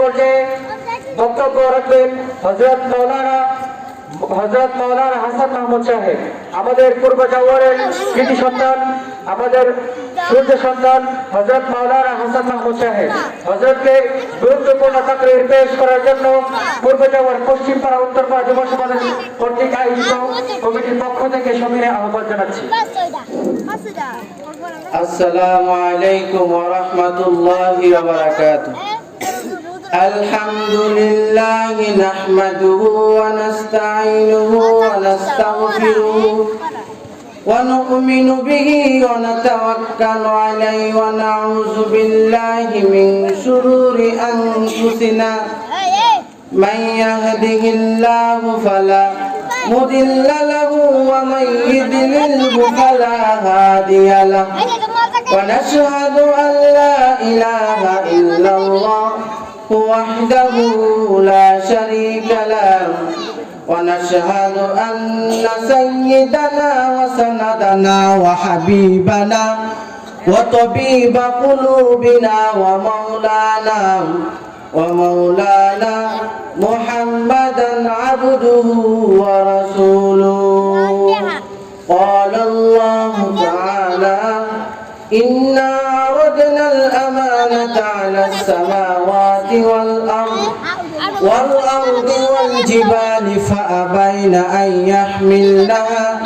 পর্যায়ে বক্তব্য রাখবেন হজরত মৌলানা হজরত মৌলানা হাসান মাহমুদ সাহেব, আমাদের পূর্ব জাওয়ারের কৃতি সন্তান, আমাদের সূর্য সন্তান হজরত মৌলানা হাসান মাহমুদ সাহেব হজরতকে গুরুত্বপূর্ণ চাকরির পেশ করার জন্য পূর্ব জাওয়ার পশ্চিম পাড়া, উত্তর পাড়া যুব সমাজের কর্তৃক আয়োজিত কমিটির পক্ষ থেকে সমীরে আহ্বান জানাচ্ছি। আসসালামু আলাইকুম ওয়া রাহমাতুল্লাহি ওয়া বারাকাতুহু। الحمد لله نحمده ونستعينه ونستغفره ونؤمن به ونتوكل عليه ونعوذ بالله من شرور أنفسنا من يهده الله فلا مضل له ومن يضلله فلا هادي له ونشهد أن لا إله إلا الله وحده لا شريك له ونشهد أن سيدنا وسندنا وحبيبنا وطبيب قلوبنا ومولانا ومولانا محمدا عبده ورسوله. قال الله تعالى إنا عرضنا الأمانة على السماوات والأرض والأرض والجبال فأبين أن يحملنها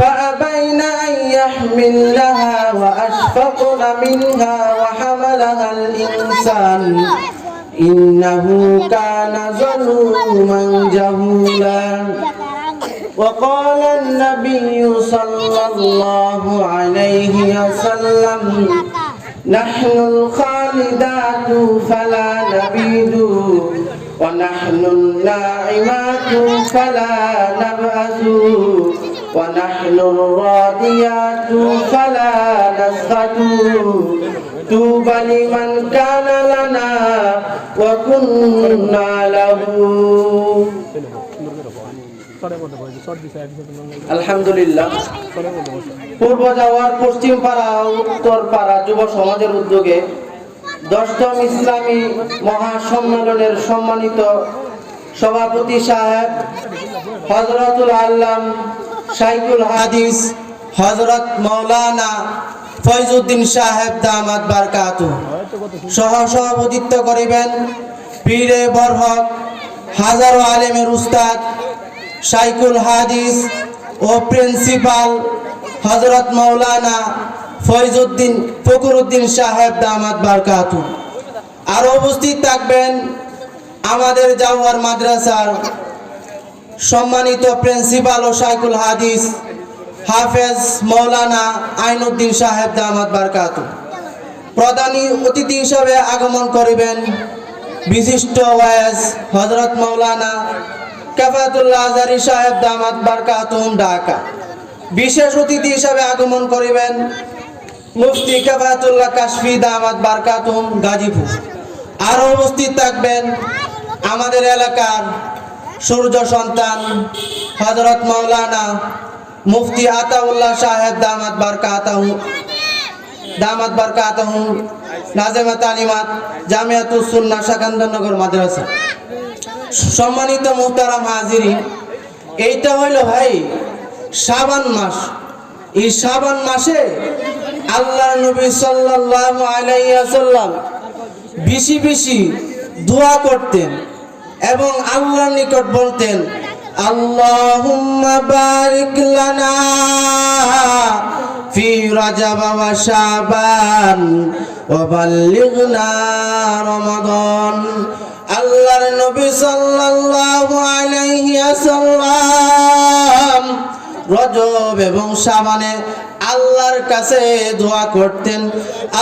فأبين أن يحملنها وأشفقن منها وحملها الإنسان إنه كان ظلوما جهولا وقال النبي صلى الله عليه وسلم نحن الخالدات فلا نبيد. ونحن الناعمات فلا نبأس ونحن الراضيات فلا نسخط. طوبى لمن كان لنا وكنا له. আলহামদুলিল্লাহ। পূর্ব যাওয়ার পশ্চিম পাড়া উত্তর পাড়া যুব সমাজের উদ্যোগে দশম ইসলামী মহাসম্মেলনের সম্মানিত সভাপতি সাহেব হজরতুল আল্লাম সাইকুল হাদিস হজরত মৌলানা ফয়জুদ্দিন সাহেব দামাত বারকাতু সহ সভাপতিত্ব করিবেন পীরে বরহক হাজারো আলেমের উস্তাদ সাইকুল হাদিস ও প্রিন্সিপাল হজরত মৌলানা ফয়জুদ্দিন ফকরুদ্দিন সাহেব দামাত বারকাতু। আর উপস্থিত থাকবেন আমাদের জাওয়ার মাদ্রাসার সম্মানিত প্রিন্সিপাল ও সাইকুল হাদিস হাফেজ মৌলানা আইনুদ্দিন সাহেব দামাত বারকাতু। প্রধানী অতিথি হিসাবে আগমন করিবেন বিশিষ্ট ওয়াইজ হজরত মৌলানা কাফাতুল্লাহ আজারি সাহেব দামাত বারকাতুম ঢাকা। বিশেষ অতিথি হিসাবে আগমন করিবেন মুফতি কাফাতুল্লাহ কাশফি দামাত বারকাতুম গাজীপুর। আরও উপস্থিত থাকবেন আমাদের এলাকার সূর্য সন্তান হজরত মৌলানা মুফতি আতাউল্লাহ সাহেব দামাত বারকাতাহু দামাত বারকাতাহু নাজেমা তালিমাত জামিয়াতুস সুন্নাহ শাকান্দনগর মাদ্রাসা। সম্মানিত মুহতারাম হাজিরিন, এইটা হইল ভাই শাবান মাস। এই শাবান মাসে আল্লাহ নবী সাল্লাল্লাহু আলাইহি ওয়াসাল্লাম বেশি বেশি দোয়া করতেন এবং আল্লাহর নিকট বলতেন, আল্লাহুম্মা বারিক লানা ফি রাজাব ওয়া শাবান ওয়া বাল্লিগনা রমাদান। আল্লাহর নবী সাল্লাল্লাহু আলাইহি ওয়াসাল্লাম রজব এবং শাবানে আল্লাহর কাছে দোয়া করতেন,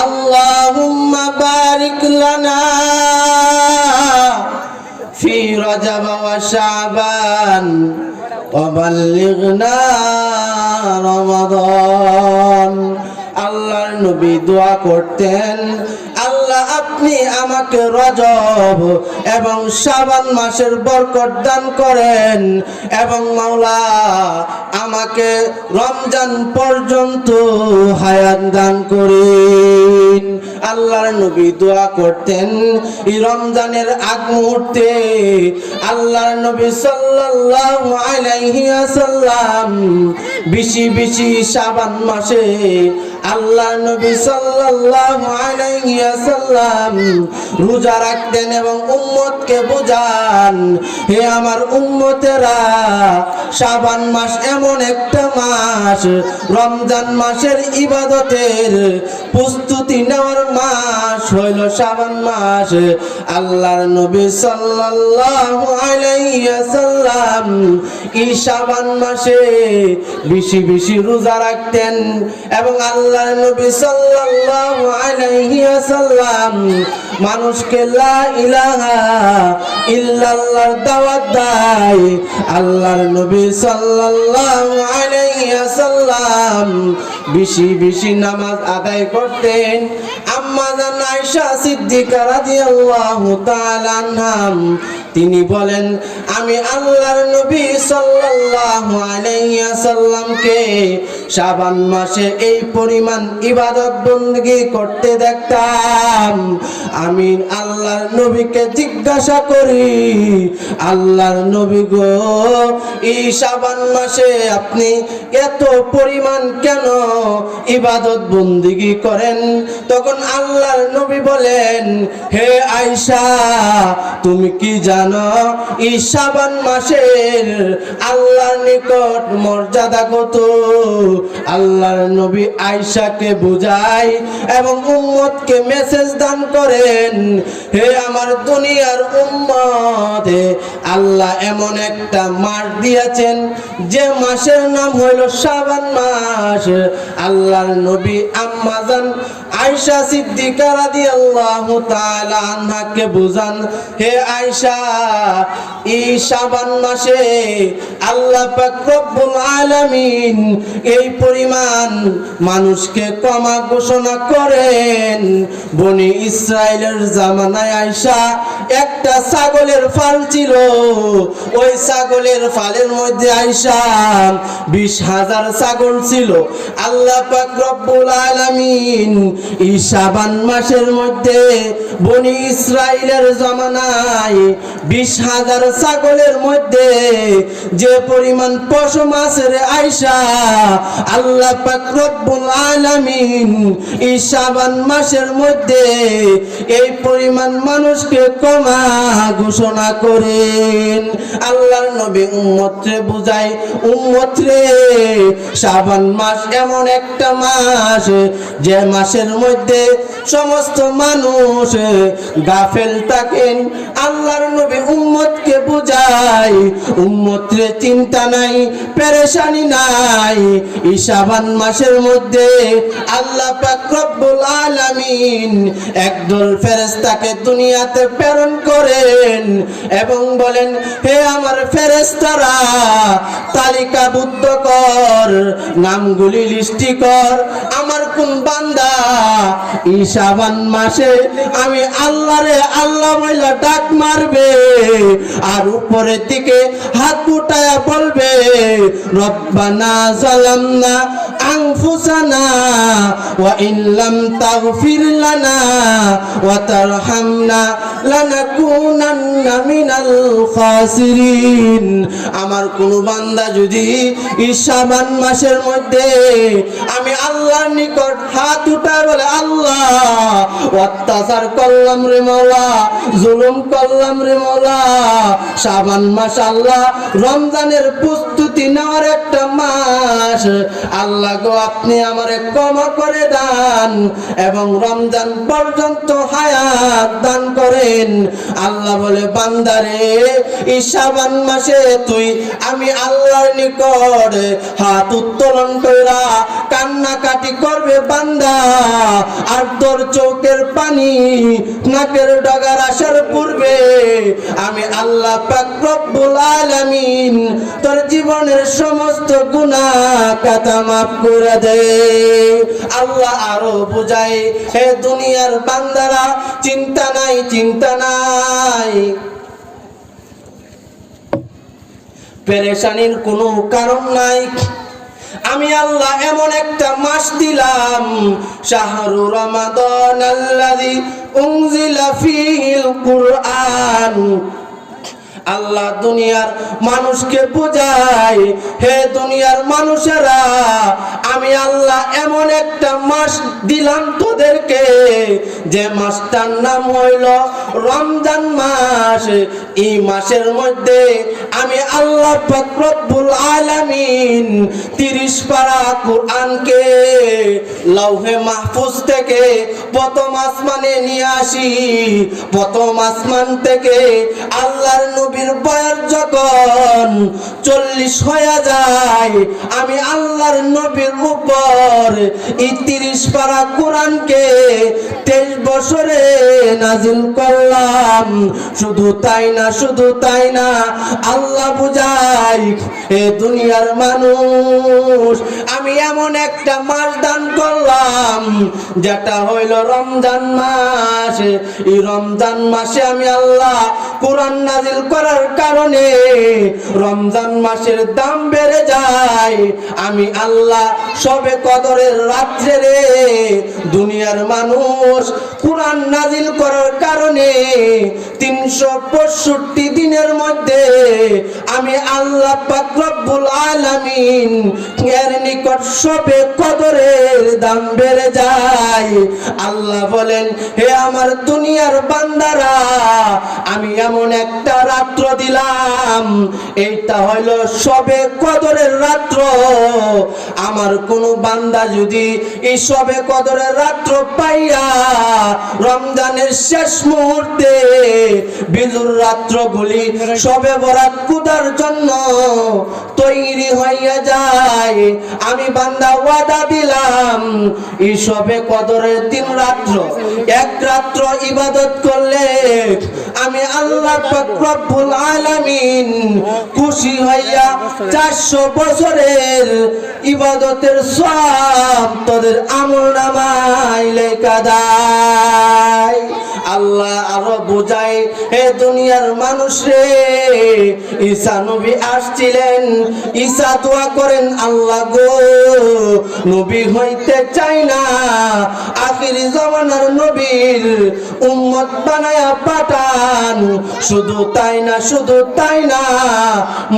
আল্লাহুম্মা বারিক লানা ফি রজব ওয়া শাবান বাল্লিগনা রমাদান। আল্লাহর নবী দোয়া করতেন আপনি আমাকে রজব এবং শাবান মাসের বরকত দান করেন এবং মাওলা আমাকে রমজান পর্যন্ত হায়াত দান করেন। আল্লাহর নবী দোয়া করতেন, এই রমজানের আগ মুহূর্তে আল্লাহর নবী সাল্লাল্লাহু আলাইহি ওয়াসাল্লাম বেশি বেশি শাবান মাসে আল্লাহ নবী সাল্লাল্লাহু আলাইহি ওয়াসাল্লাম রোজা রাখতেন এবং উম্মতকে বোঝান, হে আমার উম্মতেরা, শাবান মাস এমন একটা মাস, রমজান মাসের ইবাদতের প্রস্তুতি নেওয়ার মাস হইল শাবান মাস। আল্লাহর নবী সাল্লাল্লাহু আলাইহি ওয়াসাল্লাম এই শাবান মাসে বেশি বেশি রোজা রাখতেন? এবং আল্লাহর নবী সাল্লাল্লাহু আলাইহি ওয়াসাল্লাম মানুষকে ইল্লাল্লাহর দাওয়াত দেয়। আল্লাহর নবী সাল্লাল্লাহু আলাইহি ওয়াসাল্লাম বেশি বেশি নামাজ আদায় করতেন। আম্মা জান আয়েশা সিদ্দিকা রাদিয়াল্লাহু তাআলা আনহাম, তিনি বলেন, আমি আল্লাহর নবী সাল্লাল্লাহু আলাইহি ওয়াসাল্লামকে শাবান মাসে এই পরিমাণ ইবাদত বন্দী করতে দেখতাম। আমি আল্লাহর নবীকে জিজ্ঞাসা করি, আল্লাহর নবী গো, এই শাবান মাসে আপনি এত পরিমাণ কেন ইবাদত বন্দী করেন? তখন আল্লাহর নবী বলেন, হে আয়শা, তুমি কি জানো, এই শাবান মাসের আল্লাহর নিকট মর্যাদা কত? আল্লাহর নবী আয়সাকে বুঝায় এবং উম্মতকে মেসেজ দান করেন, হে আমার দুনিয়ার উম্মত, আল্লাহ এমন একটা মাস দিয়েছেন, যে মাসের নাম হইল শাবান মাস। আল্লাহর নবী আম্মাজান আয়সা সিদ্দিকা রাদিয়াল্লাহু তাআলা আনহাকে বুঝান, হে আয়সা এই শাবান মাসে আল্লাহ পাক রব্বুল আলামিন এই পরিমাণ মানুষকে ক্ষমা ঘোষণা করেন। বনি ইসরায়েলের জামানায় আয়সা একটা ছাগলের ফাল ছিল। ওই ছাগলের ফালের মধ্যে আয়সা বিশ হাজার ছাগল ছিল। আল্লাহ পাক রব্বুল আলামিন এই মাসের মধ্যে বনি ইসরায়েলের জমানায় বিশ হাজার ছাগলের মধ্যে যে পরিমাণ পশু মাছের আয়সা আল্লাহ পাক আলামিন এই মাসের মধ্যে এই পরিমাণ মানুষকে কমা ঘোষণা করেন। আল্লাহর নবী উম্মতরে বুঝায় উম্মতরে শাবান মাস এমন একটা মাস যে মাসের মধ্যে সমস্ত মানুষ গাফেল থাকেন। আল্লাহর নবী উম্মতকে বুঝায়, উম্মতরে চিন্তা নাই, পেরেশানি নাই। এই শাবান মাসের মধ্যে আল্লাহ পাক রব্বুল আলামিন একদল ফেরেশতাকে দুনিয়াতে প্রেরণ করেন এবং বলেন, হে আমার ফেরেশতারা, তালিকাবদ্ধ কর, নামগুলি লিস্টি কর। আমার কোন বান্দা এই শাবান মাসে আমি আল্লাহরে আল্লাহ বইলা ডাক মারবে, আর উপরের দিকে হাত উঠায়া বলবে, রব্বানা জালামনা আনফুসানা আমার কোন বান্দা যদি এই শাবান মাসের মধ্যে আমি আল্লাহর নিকট হাত উঠায় বলে, আল্লাহ, অত্যাচার করলাম রে মৌলা, জুলুম করলাম রে মৌলা। শাবান মাস আল্লাহ, রমজানের প্রস্তুতি নেওয়ার একটা মাস। আল্লাহ গো, আপনি আমারে ক্ষমা করে দান এবং রমজান পর্যন্ত হায়াত দান করেন। আল্লাহ বলে, বান্দারে, এই সাবান মাসে তুই, আমি আল্লাহর নিকট হাত উত্তোলন কইরা কান্নাকাটি করবে বান্দা। আর তোর চোখের পানি নাকের ডগার আসার পূর্বে আমি আল্লাহ পাক আলামিন তোর জীবনের সমস্ত গুনাহ কাতা মাফ করে দে। আল্লাহ আরও বুঝায়, হে দুনিয়ার বান্দারা, চিন্তা নাই চিন্তা নাই। পেরেশানির কোনো কারণ নাই। আমি আল্লাহ এমন একটা মাস দিলাম শাহরু রমাদান আল্লাহ উংজিলা ফীহিল কুরআন। আল্লাহ দুনিয়ার মানুষকে বোঝায়, হে দুনিয়ার মানুষেরা, আমি আল্লাহ এমন একটা মাস দিলাম তোদেরকে, যে মাসটার নাম হইল রমজান মাস। এই মাসের মধ্যে আমি আল্লাহ রব্বুল আলামিন তিরিশ পারা কোরআনকে লৌহে মাহফুজ থেকে প্রথম আসমানে নিয়ে আসি। প্রথম আসমান থেকে আল্লাহর নবীর বয়স যখন চল্লিশ হয়ে যায়, আমি আল্লাহর নবীর উপর এই তিরিশ পারা কোরআনকে তেইশ বছরে নাজিল করলাম। শুধু তাই না, শুধু তাই না, আল্লাহ বুঝাই, এ দুনিয়ার মানুষ, আমি এমন একটা মাস দান করলাম, যেটা হইল রমজান মাস। এই রমজান মাসে আমি আল্লাহ কোরআন নাজিল করার কারণে রমজান মাসের দাম বেড়ে যায়। আমি আল্লাহ সবে কদরের রাত্রে রে দুনিয়ার মানুষ কোরআন নাজিল করার কারণে তিনশো পঁয়ষট্টি দিনের মধ্যে আমি আল্লাহ পাক রব্বুল আলামিন এর নিকট সবে কদরের দাম বেড়ে যায়। আল্লাহ বলেন, হে আমার দুনিয়ার বান্দারা, আমি এমন একটা রাত্র দিলাম। এইটা হইল সবে কদরের রাত্র। আমার কোন বান্দা যদি এই সবে কদরের রাত্র পাইয়া রমজানের শেষ মুহূর্তে বিজুর রাত্রগুলি সবে বরাত কুদার জন্য তৈরি হইয়া যায়, আমি বান্দা ওয়াদা দিলাম, এই সবে কদরের তিন রাত্র, এক রাত্র ইবাদত করলে আমি আল্লাহ রব্বুল আলামিন খুশি হইয়া চারশো বছরের ইবাদতের সব তোদের আমল নামায় লেখা দেয়। আল্লাহ আরও বোঝায়, হে দুনিয়ার মানুষ রে, ঈসা নবী আসছিলেন, ঈসা দোয়া করেন, আল্লাহ গো, নবী হইতে চাই না, আখির জমানার নবীর উম্মত বানায়া পাঠান শুধু তাই না, শুধু তাই না।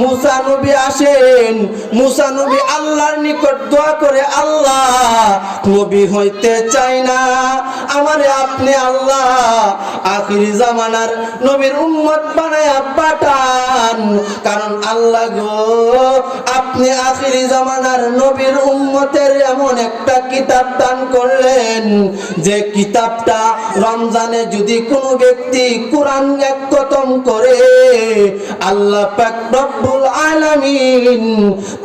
মুসা নবী আসেন মুসা নবী আল্লাহর নিকট দোয়া করে, আল্লাহ, নবী হইতে চাই না। আমারে আপনি আল্লাহ, আখিরি জামানার নবীর উম্মত বানায়া পাঠান। কারণ আল্লাহ গো, আপনি আখিরি জামানার নবীর উম্মতের এমন একটা কিতাব দান করলেন। যে কিতাবটা রমজানে যদি কোনো ব্যক্তি কোরআন এক খতম করে আল্লাহ পাক রব্বুল আলামিন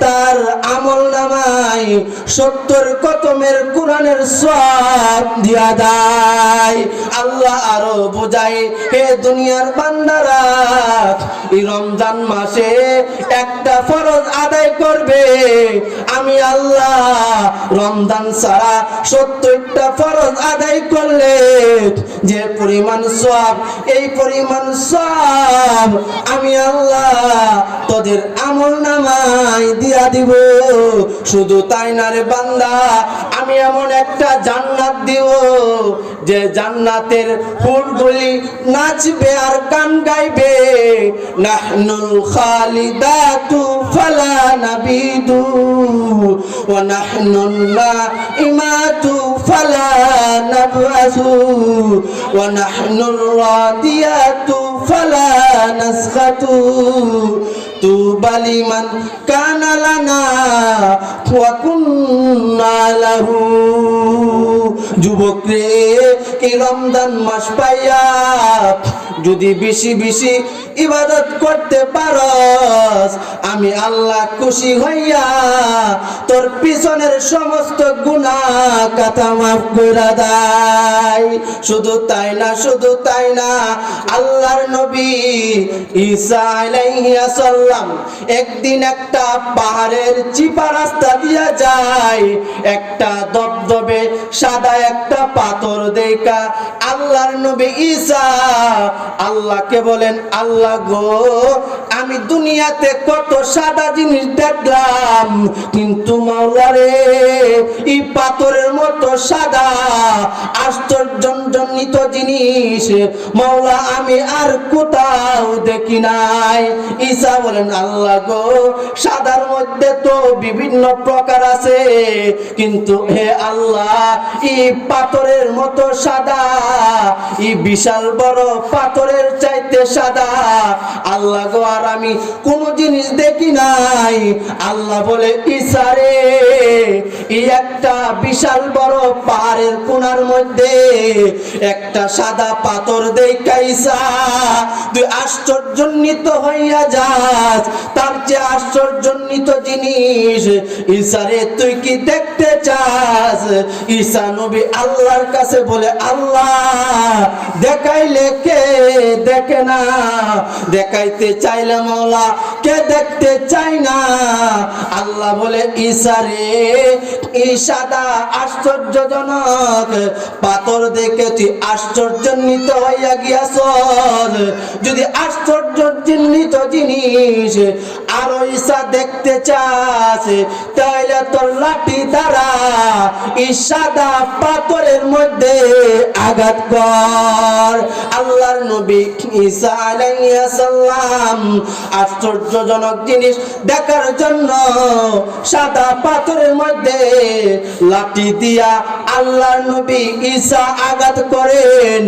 তার আমল নামায় সত্তর কতমের কোরআনের সব দিয়া দেয়। আল্লাহ আরও বুঝাই হে দুনিয়ার এই রমজান মাসে একটা ফরজ আদায় করবে। আমি আল্লাহ রমজান ছাড়া সত্তরটা ফরজ আদায় করলে যে পরিমাণ সব এই পরিমাণ সব আমি আল্লাহ তোদের আমল নামাই দিয়া দিব। শুধু তাই না রে বান্দা, আমি এমন একটা জান্নাত দিব যে জান্নাতের হুরগুলি নাচবে আর গান গাইবে। নাহনুল খালিদাতু ফালা নাবিদু ওয়া নাহনুল নাইমাতু ফালা নাবআসু ওয়া নাহনুর রাদিয়াতু ফালা নাসখাতু তুবা লিমান কানা লানা ওয়া কুন্না লাহু যুবক রে এই রমজান মাস পাইয়া যদি বেশি বেশি ইবাদত করতে পারস, আমি আল্লাহ খুশি হইয়া তোর পিছনের সমস্ত গুণা কথা মাফ করে দেয়। শুধু তাই না, শুধু তাই না, আল্লাহর নবী ঈসা একদিন একটা পাহাড়ের চিপা রাস্তা দিয়া যায়, একটা দবদবে সাদা একটা পাথর দেখা। আল্লাহর নবী ঈসা আল্লাহকে বলেন, আল্লাহ গো, আমি দুনিয়াতে কত সাদা জিনিস দেখলাম, কিন্তু মাওলারে, এই পাথরের মতো সাদা আশ্চর্যজনিত জিনিস। মাওলা, আমি আর কোথাও দেখি নাই। ঈসা বলেন, আল্লাহ গো, সাদার মধ্যে তো বিভিন্ন প্রকার আছে। কিন্তু হে আল্লাহ, এই পাথরের মতো সাদা, এই বিশাল বড় পাথরের চাইতে সাদা। আল্লাহ গো, আর আমি কোন জিনিস দেখি নাই। আল্লাহ বলে ইসারে একটা বিশাল বড় পাহাড়ের কোনার মধ্যে একটা সাদা পাথর দেখা ইসা তুই আশ্চর্যজনিত হইয়া যাস। তার যে আশ্চর্যজনিত জিনিস ইসারে তুই কি দেখতে চাস? ঈসা নবী আল্লাহর কাছে বলে, আল্লাহ, দেখাইলে কে দেখে না? দেখাইতে চাইলে মৌলা কে দেখতে চাই না? আল্লাহ বলে ঈসারে এই সাদা আশ্চর্যজনক। পাথর দেখে তুই আশ্চর্যান্বিত হইয়া গিয়াছ যদি আশ্চর্য চিহ্নিত জিনিস আরও ঈসা দেখতে চাস, তাইলে তোর লাঠি দ্বারা সাদা পাথরের মধ্যে আঘাত কর। আল্লাহর নবী ঈসা আলাইহিস সালাম আশ্চর্যজনক জিনিস দেখার জন্য সাদা পাথরের মধ্যে লাঠি দিয়া আল্লাহর নবী ঈসা আঘাত করেন।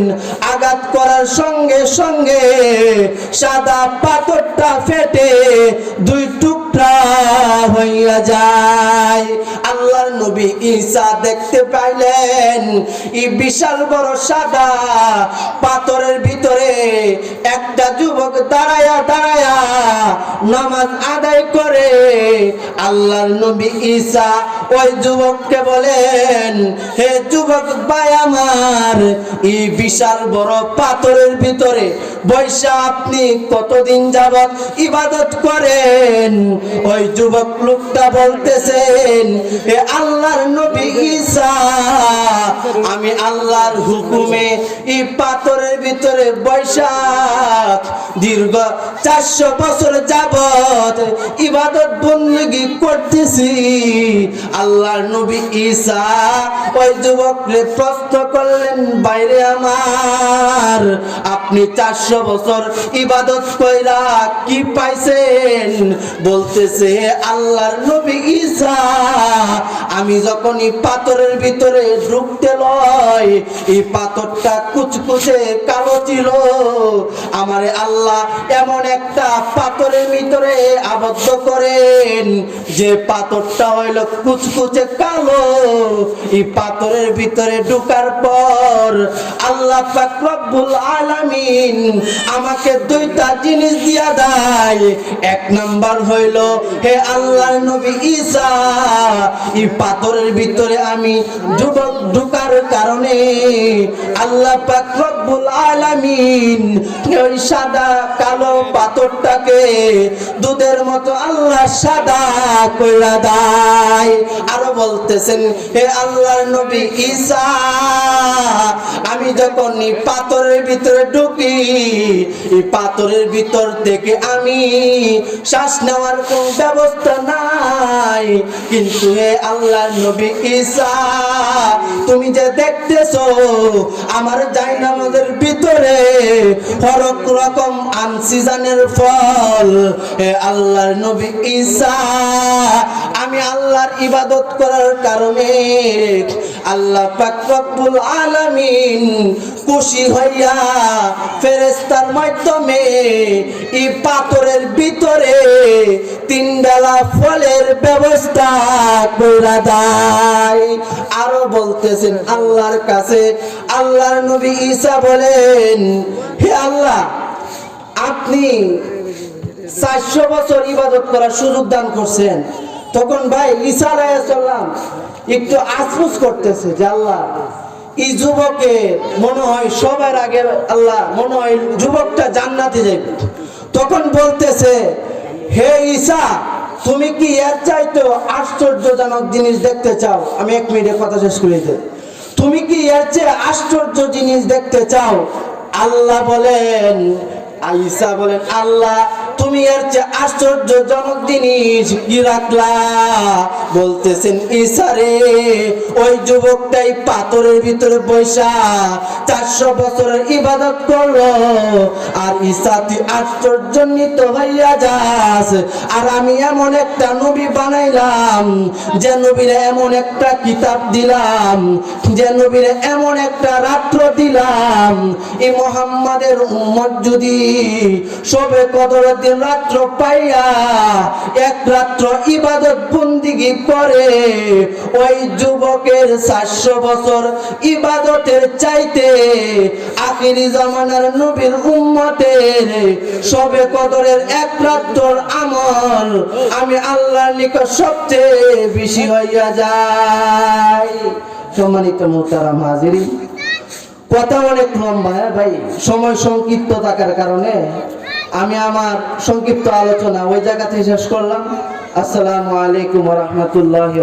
আঘাত করার সঙ্গে সঙ্গে সাদা পাথরটা ফেটে দুই টুকরা হইয়া যায়। আল্লাহর নবী ঈসা দেখতে পাইলেন, এই বিশাল বড় সাদা পাথরের ভিতরে একটা যুবক দাঁড়ায়া দাঁড়ায়া নামাজ আদায় করে। আল্লাহর নবী ঈসা ওই যুবককে বলেন, হে যুবক ভাই আমার, এই বিশাল বড় পাথরের ভিতরে বৈশা আপনি কতদিন যাবত ইবাদত করেন? ওই যুবক লোকটা বলতেছেন, হে আল্লাহর নবী ঈসা, আমি আল্লাহর হুকুমে এই পাথরের ভিতরে দীর্ঘ চারশো বছর যাবত ইবাদত বন্দী করতেছি। আল্লাহর নবী ঈসা ওই যুবকরে প্রশ্ন করলেন, বাইরে আমার, আপনি চারশো বছর ইবাদত কইরা কি পাইছেন? বলতেছে আল্লাহর নবী ঈসা আমি যখন এই পাথরের ভিতরে ঢুকতে লয়, এই পাথরটা কুচকুচে কালো ছিল। আমারে আল্লাহ এমন একটা পাথরের ভিতরে আবদ্ধ করেন, যে পাথরটা হইল কুচকুচে কালো। এই পাথরের ভিতরে ঢুকার পর আল্লাহ পাক রব্বুল আলামিন আমাকে দুইটা জিনিস দিয়া দেয়। এক নাম্বার হইল, হে আল্লাহর নবী ঈসা, এই পাথরের ভিতরে আমি যুবক ঢুকার কারণে আল্লাহ পাক রব্বুল আলামিন ওই সাদা কালো পাথরটাকে দুধের মতো আল্লাহ সাদা কইরা দেয়। আরও বলতেছেন, হে আল্লাহর নবী ঈসা, আমি যখন পাথরের ভিতরে ঢুকি, এই পাথরের ভিতর থেকে আমি শ্বাস নেওয়ার কোন ব্যবস্থা নাই। কিন্তু হে আল্লাহর নবী ঈসা, তুমি যে দেখতেছো, আমার জাইনামাজের ভিতরে হরক রকম আনসিজানের ফল হে আল্লাহর নবী ঈসা, আমি আল্লাহর ইবাদত করার কারণে আল্লাহ পাক রব্বুল আলামিন খুশি হইয়া ফেরেশতার মাধ্যমে এই পাথরের ভিতরে তিন বেলা ফলের ব্যবস্থা করে দেয়। আরও বলতেছেন আল্লাহর কাছে, আল্লাহর নবী ঈসা বলেন, হে আল্লাহ, আপনি চারশো বছর ইবাদত করার সুযোগ দান করছেন। তখন ভাই ঈসা আলাইসাল্লাম একটু আফসোস করতেছে যে আল্লাহ, এই যুবকে মনে হয় সবার আগে আল্লাহ, মনে হয় যুবকটা জান্নাতে যাবে তখন বলতেছে, হে ঈসা, তুমি কি এর চাইতো আশ্চর্যজনক জিনিস দেখতে চাও? আমি এক মিনিটে কথা শেষ করে দিই। তুমি কি এর চেয়ে আশ্চর্য জিনিস দেখতে চাও? আল্লাহ বলেন আইসা বলেন, আল্লাহ তুমি এর চেয়ে আশ্চর্যজনক জিনিস কি রাখলা? বলতেছেন, ঈসা রে, ওই যুবকটাই পাথরের ভিতরে বৈশা চারশো বছরের ইবাদত করল। আর তুই আশ্চর্যান্বিত হইয়া যাস। আর আমি এমন একটা নবী বানাইলাম, যে নবীরে এমন একটা কিতাব দিলাম, যে নবীরে এমন একটা রাত্র দিলাম। এই মোহাম্মদের উম্মত যদি সবে কদরের দিন রাত্র পাইয়া, এক রাত্র ইবাদত বন্দিগি করে ওই যুবকের চারশো বছর ইবাদতের চাইতে আখিরি জামানার নবীর উম্মতের সবে কদরের এক রাত্রর আমল আমি আল্লাহর নিকট সবচেয়ে বেশি হইয়া যাই। সম্মানিত মোতারাম হাজিরি কথা অনেক লম্বা হ্যাঁ ভাই, সময় সংক্ষিপ্ত থাকার কারণে আমি আমার সংক্ষিপ্ত আলোচনা ওই জায়গাতে শেষ করলাম। আসসালামু আলাইকুম রহমতুল্লাহ